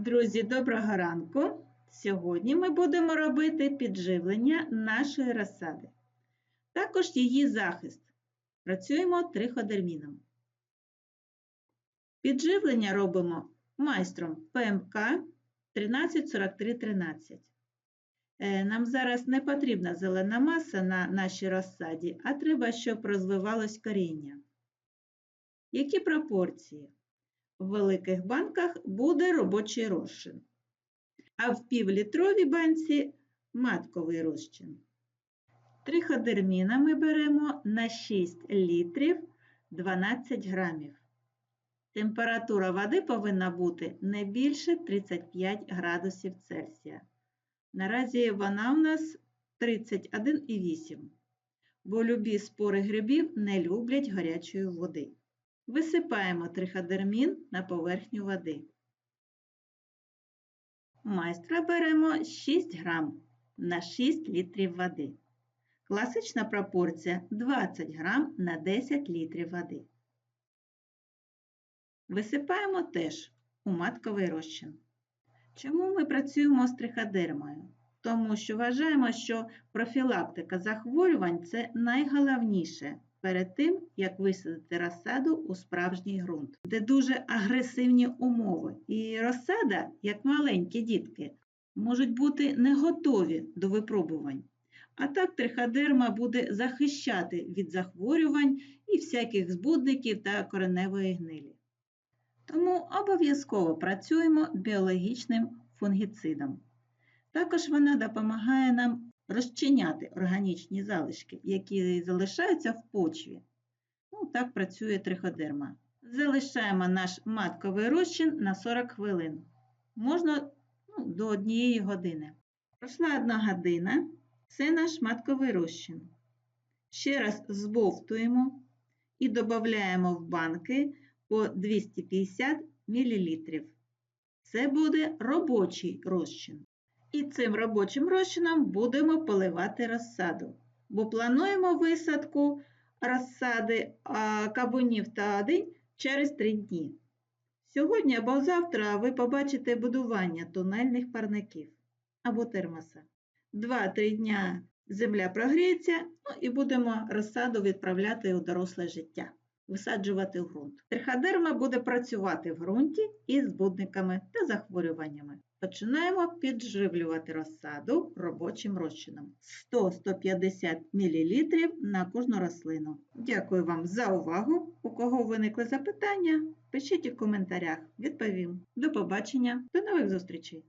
Друзі, доброго ранку! Сьогодні ми будемо робити підживлення нашої розсади. Також її захист. Працюємо триходерміном. Підживлення робимо майстром ПМК 134313. Е, Нам зараз не потрібна зелена маса на нашій розсаді, а треба, щоб розвивалось коріння. Які пропорції? Великих банках буде робочий розчин, а в півлітровій банці матковий розчин. Триходерміна ми беремо на 6 літрів 12 грамів. Температура води повинна бути не більше 35 градусів Цельсія. Наразі вона у нас 31,8, бо любі спори грибів не люблять гарячої води. Висипаємо триходермін на поверхню води. Майстра беремо 6 грам на 6 літрів води. Класична пропорція 20 грам на 10 літрів води. Висипаємо теж у матковий розчин. Чому ми працюємо з триходермою? Тому що вважаємо, що профілактика захворювань це найголовніше перед тим, як висадити розсаду у справжній ґрунт, де дуже агресивні умови. І розсада, як маленькі дітки, можуть бути не готові до випробувань. А так триходерма буде захищати від захворювань і всяких збудників та кореневої гнилі. Тому обов'язково працюємо біологічним фунгіцидом. Також вона допомагає нам розчиняти органічні залишки, які залишаються в почві. Ну, так працює триходерма. Залишаємо наш матковий розчин на 40 хвилин. Можна ну, до однієї години. Пройшла одна година, це наш матковий розчин. Ще раз збовтуємо і додаємо в банки по 250 мл. Це буде робочий розчин. І цим робочим розчином будемо поливати розсаду, бо плануємо висадку розсади кавунів та день через 3 дні. Сьогодні або завтра ви побачите будування тунельних парників або термоса. 2-3 дня земля прогріється ну і будемо розсаду відправляти у доросле життя, висаджувати в ґрунт. Триходерма буде працювати в ґрунті із збудниками та захворюваннями. Починаємо підживлювати розсаду робочим розчином 100-150 мл на кожну рослину. Дякую вам за увагу. У кого виникли запитання, пишіть у коментарях, відповім. До побачення, до нових зустрічей!